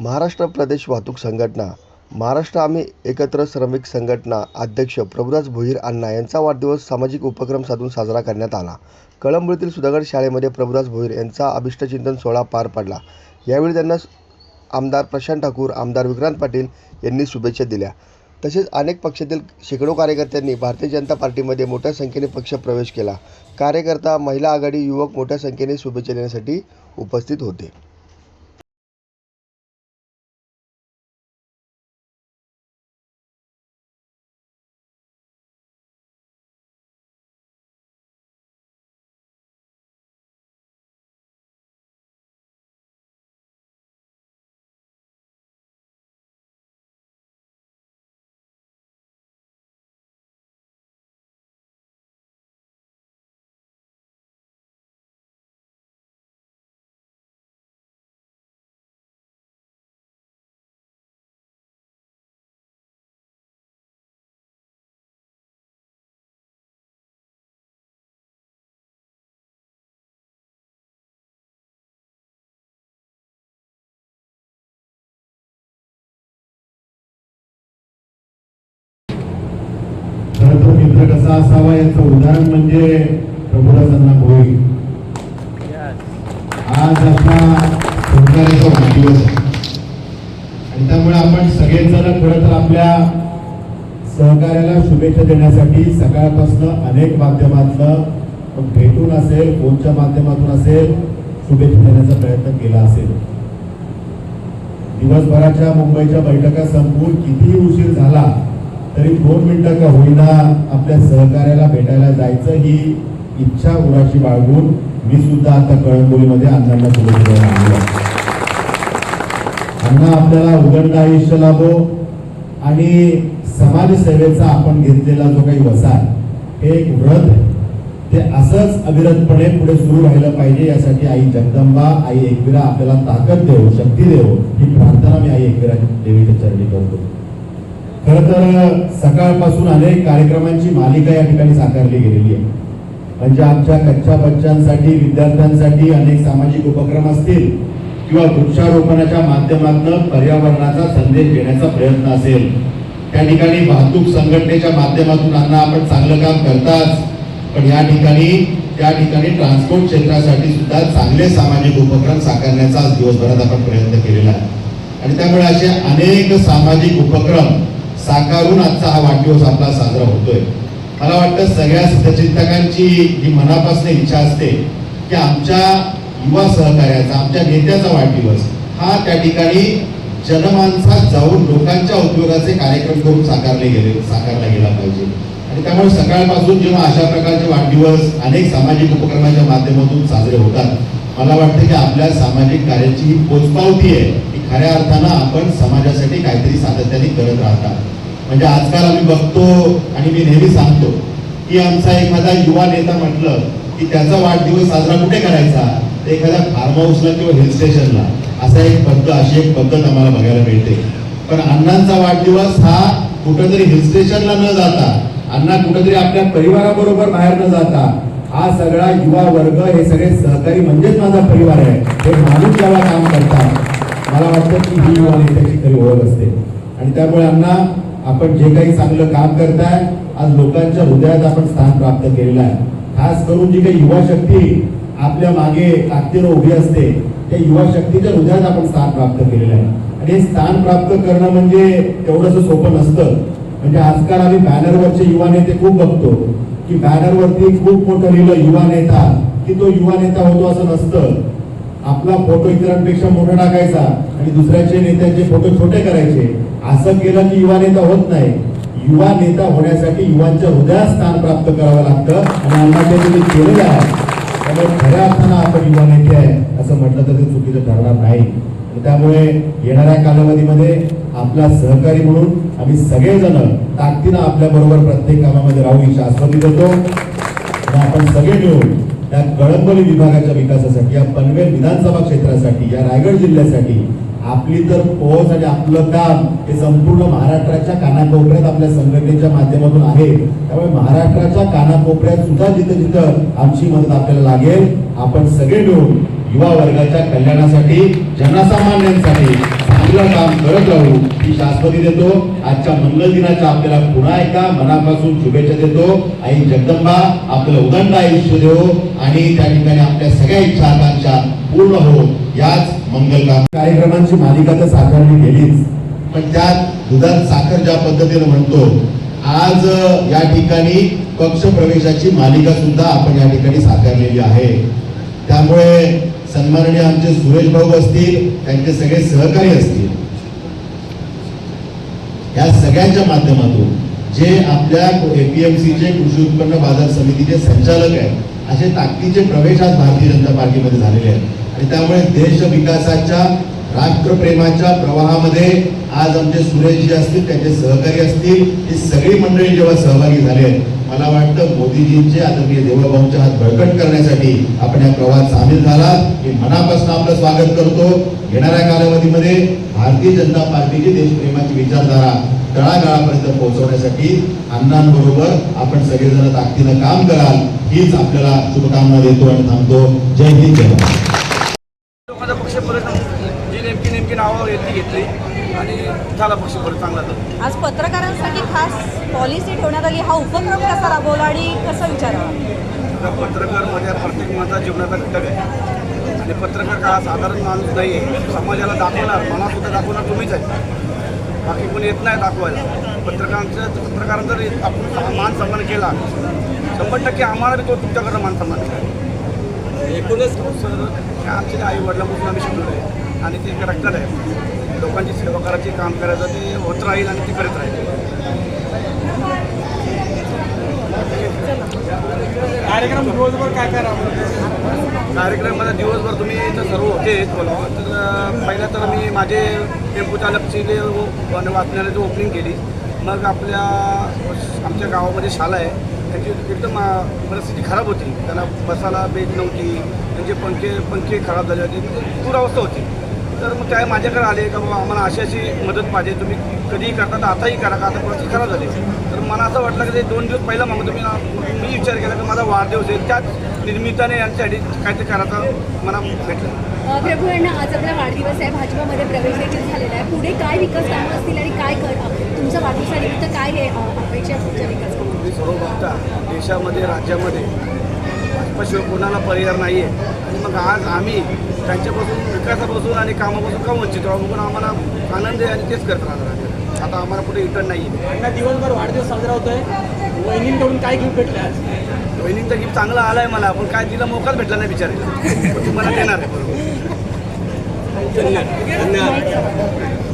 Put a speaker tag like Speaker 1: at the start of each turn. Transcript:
Speaker 1: महाराष्ट्र प्रदेश वाहतूक संघटना महाराष्ट्र आम्ही एकत्र श्रमिक संघटना अध्यक्ष प्रभुदास भोईर अण्णा यांचा वाढदिवस सामाजिक उपक्रम साधून साजरा करण्यात आला. कळंबळीतील सुधागड शाळेमध्ये प्रभुदास भोईर यांचा अभिष्टचिंतन सोहळा पार पडला. यावेळी त्यांना आमदार प्रशांत ठाकूर आमदार विक्रांत पाटील यांनी शुभेच्छा दिल्या. तसेच अनेक पक्षातील शेकडो कार्यकर्त्यांनी भारतीय जनता पार्टीमध्ये मोठ्या संख्येने पक्ष प्रवेश केला. कार्यकर्ता महिला आघाडी युवक मोठ्या संख्येने शुभेच्छा देण्यासाठी उपस्थित होते.
Speaker 2: कसा असावा याचं उदाहरण म्हणजे प्रभुदासांना भोई आज आपला संस्काराचा वाढदिवस आणि त्यामुळे आपण सगळेजण खरं तर आपल्या सहकार्याला शुभेच्छा देण्यासाठी सकाळपासून अनेक माध्यमातनं भेटून असेल फोनच्या माध्यमातून असेल शुभेच्छा देण्याचा प्रयत्न केला असेल. दिवसभराच्या मुंबईच्या बैठका संपून कितीही उशीर झाला तरी दोन मिनिटं का होईना आपल्या सहकार्याला भेटायला जायचं ही इच्छा उराशी बाळगून मी सुद्धा आता कळंबोलीमध्ये अण्णांना शुभेच्छा अण्णा आपल्याला उदंड आयुष्य लाभो आणि समाजसेवेचा आपण घेतलेला जो काही वसा हे एक व्रत आहे. ते असंच अविरतपणे पुढे सुरू राहिलं पाहिजे यासाठी आई जगदंबा आई एकविरा आपल्याला ताकद देऊ शक्ती देऊ ही प्रार्थना मी आई एकविरा देवीच्या चरणी करतो. खर तर सकाळपासून अनेक कार्यक्रमांची मालिका या ठिकाणी साकारली गेलेली आहे. म्हणजे आमच्या कच्च्या बच्चांसाठी विद्यार्थ्यांसाठी अनेक सामाजिक उपक्रम असतील किंवा वृक्षारोपणाच्या माध्यमातून पर्यावरणाचा संदेश देण्याचा प्रयत्न असेल त्या ठिकाणी वाहतूक संघटनेच्या माध्यमातून अण्णा आपण चांगलं काम करताच पण या ठिकाणी त्या ठिकाणी ट्रान्सपोर्ट क्षेत्रासाठी सुद्धा चांगले सामाजिक उपक्रम साकारण्याचा आज दिवसभरात आपण प्रयत्न केलेला आहे. आणि त्यामुळे असे अनेक सामाजिक उपक्रम साकारून आजचा हा वाढदिवस आपला साजरा होतोय. मला वाटतं सगळ्या हितचिंतकांची जी मनापासून इच्छा असते की आमच्या युवा सहकार्याचा आमच्या नेत्याचा वाढदिवस हा त्या ठिकाणी जनमानसात जाऊन लोकांच्या उपयोगाचे कार्यक्रम करून साकारले गेले साकारला गेला पाहिजे. आणि त्यामुळे सकाळपासून जेव्हा अशा प्रकारचे वाढदिवस अनेक सामाजिक उपक्रमाच्या माध्यमातून साजरे होतात मला वाटतं की आपल्या सामाजिक कार्याची ही पोचपावती आहे की खऱ्या अर्थानं आपण समाजासाठी काहीतरी सातत्याने करत राहतात म्हणजे आजकाल आम्ही बघतो आणि मी नेहमी सांगतो की आमचा एखादा युवा नेता म्हटलं की त्याचा वाढदिवस साजरा कुठे करायचा? तर एखाद्या फार्म हाऊसला किंवा हिल स्टेशनला असा एक पद्धत अशी एक पद्धत आम्हाला बघायला मिळते. पण अण्णांचा वाढदिवस हा कुठंतरी हिल स्टेशनला न जाता अण्णा कुठंतरी आपल्या परिवाराबरोबर बाहेर न जाता हा सगळा युवा वर्ग हे सगळे सहकारी म्हणजेच माझा परिवार आहे. हे माणूस जेव्हा काम करतात. मला वाटतं की ही युवा नेत्याची खरी ओळख असते. आणि त्यामुळे अण्णा आपण जे काही चांगलं काम करताय आज लोकांच्या हृदयात आपण स्थान प्राप्त केलेलं आहे. खास करून जी काही युवा शक्ती आपल्या मागे ताकदीनं उभी असते त्या युवा शक्तीच्या हृदयात आपण स्थान प्राप्त केलेलं आहे. आणि हे स्थान प्राप्त करणं म्हणजे तेवढंसं सोपं नसतं. म्हणजे आजकाल आम्ही बॅनरवरचे युवा नेते खूप बघतो की बॅनरवरती खूप मोठं लिहिलं युवा नेता की तो युवा नेता होतो असं नसतं. आपला फोटो इतरांपेक्षा मोठा टाकायचा आणि दुसऱ्याचे नेत्यांचे फोटो छोटे करायचे असं केलं की युवा नेता होत नाही. युवा नेता होण्यासाठी युवांच्या हृदयात स्थान प्राप्त करावं लागतं आणि अण्णा केलेलं आहे त्यामुळे खऱ्या अर्थानं आपण युवा नेते आहे असं म्हटलं तर ते चुकीचं ठरणार नाही. त्यामुळे येणाऱ्या कालावधीमध्ये आपला सहकारी म्हणून आम्ही सगळेजण ताकदीनं आपल्या बरोबर प्रत्येक कामामध्ये राहू इच्छा शाश्वती देतो. आपण सगळे मिळून या कळंबोली विभागाच्या विकासासाठी या पनवेल विधानसभा क्षेत्रासाठी या रायगड जिल्ह्यासाठी आपली तर पोहोच आणि आपलं काम हे संपूर्ण महाराष्ट्राच्या कानाकोपऱ्यात आपल्या संघटनेच्या माध्यमातून आहे. त्यामुळे महाराष्ट्राच्या कानाकोपऱ्यात सुद्धा जिथं जिथं आमची मदत आपल्याला लागेल आपण सगळे मिळून युवा वर्गाच्या कल्याणासाठी जनसामान्यांसाठी चांगलं काम करत राहू ही शाश्वती देतो. आजच्या मंगल दिनाच्या आपल्याला पुन्हा एकदा मनापासून शुभेच्छा देतो. आई जगदंबा आपलं उदंड आयुष्य देऊ आणि त्या ठिकाणी आपल्या सगळ्या इच्छा आकांक्षा पूर्ण हो. याच मंगल काम. कार्यक्रमांची मालिका तर साकारली गेलीच पण त्यात दुधात साखर ज्या पद्धतीने म्हणतो आज या ठिकाणी पक्ष प्रवेशाची मालिका सुद्धा आपण या ठिकाणी साकारलेली आहे. त्यामुळे सन्माननीय आमचे सुरेश भाऊ असतील त्यांचे सगळे सहकारी असतील. या सगळ्यांच्या माध्यमातून जे आपल्या एपीएमसीचे कृषी उत्पन्न बाजार समितीचे संचालक आहेत असे ताकदीचे प्रवेश आज भारतीय जनता पार्टीमध्ये झालेले आहेत. आणि त्यामुळे देश विकासाच्या राष्ट्रप्रेमाच्या प्रवाहामध्ये आज आमचे सुरेशजी असतील त्यांचे सहकारी असतील ही सगळी मंडळी जेव्हा सहभागी झाले आहेत, मला वाटतं मोदीजींचे आदरणीय देवभाऊंचे हात बळकट करण्यासाठी आपण या प्रवाहात सामील झाला मी मनापासून आपलं स्वागत करतो. येणाऱ्या कालावधीमध्ये भारतीय जनता पार्टीची देशप्रेमाची विचारधारा तळागाळापर्यंत पोहोचवण्यासाठी अण्णांबरोबर आपण सगळेजण ताकदीनं काम कराल हीच आपल्याला शुभकामना देतो आणि थांबतो. जय हिंद जय
Speaker 3: माझा पक्ष परत जी नेमकी नेमकी नावं घेतली घेतली. आणि झाला पक्ष परत चांगला तर?
Speaker 4: आज पत्रकारांसाठी खास पॉलिसी ठेवण्यात आली. हा उपक्रम कसा राबवला आणि कसा विचारावा?
Speaker 3: पत्रकार म्हणजे प्रत्येक माणसा जीवनाचा घटक आहे. आणि पत्रकार का साधारण माणूस नाही आहे. समाजाला दाखवणार मला सुद्धा दाखवणार तुम्हीच आहे. बाकी कोणी येत नाही दाखवायला. पत्रकारांचं पत्रकारांचा जर आपण मान सन्मान केला शंभर टक्के आम्हाला बी तो तुमच्याकडनं मान सन्मान आहे. एकूणच सर आमच्या आई वडिलांपासून आम्ही शिकलो आहे. आणि ते करेक्टर आहे. लोकांची सेवा करायची काम करायचं ते होत राहील आणि ते करत राहील.
Speaker 5: कार्यक्रम दिवसभर काय काय राबवतो
Speaker 3: कार्यक्रमाला दिवसभर तुम्ही इथं सर्व होतेच बोला. तर पहिला तर मी माझे टेम्पो चालकची वाचण्याची ओपनिंग केली. मग आपल्या आमच्या गावामध्ये शाळा आहे. त्यांची एकदम परिस्थिती खराब होती. त्यांना बसायला बेड नव्हती. त्यांचे पंखे पंखे खराब झाले होते. म्हणजे पूर अवस्था होती. तर मग त्या माझ्याकडे आले का बाबा आम्हाला अशी अशी मदत पाहिजे तुम्ही कधीही करता तर आताही करा का आता परिस्थिती खराब झाली. तर मला असं वाटलं की ते दोन दिवस पहिला मागतो मी मी विचार केला की माझा वाढदिवस आहे त्याच निमित्ताने यांच्यासाठी काहीतरी करायचं मला भेटलं.
Speaker 6: प्रभू यांना आज आपला वाढदिवस आहे भाजपामध्ये प्रवेश देखील झालेला आहे. पुढे काय विकास कामं असतील आणि काय कर तुमच्या वाढदिवसानिमित्त काय हे अपेक्षा तुमच्या विकास?
Speaker 3: तुम्ही सर्व बघता देशामध्ये राज्यामध्ये भाजपाशिवाय कोणाला पर्याय नाही आहे आणि मग आज आम्ही त्यांच्यापासून विकासापासून आणि कामापासून का वंचित राहू म्हणून आम्हाला आनंद आहे आणि तेच करत राहणार. आता आम्हाला कुठे रिटर्न नाही आहे.
Speaker 5: दिवसभर वाढदिवस साजरा होतोय. वहिनींकडून काय गिफ्ट भेटले आज?
Speaker 3: वहिनींचा गिफ्ट चांगला आला आहे मला पण काय तिला मोकाच भेटला नाही पण तुम्हाला देणार आहे. बरोबर
Speaker 5: धन्यवाद. धन्यवाद.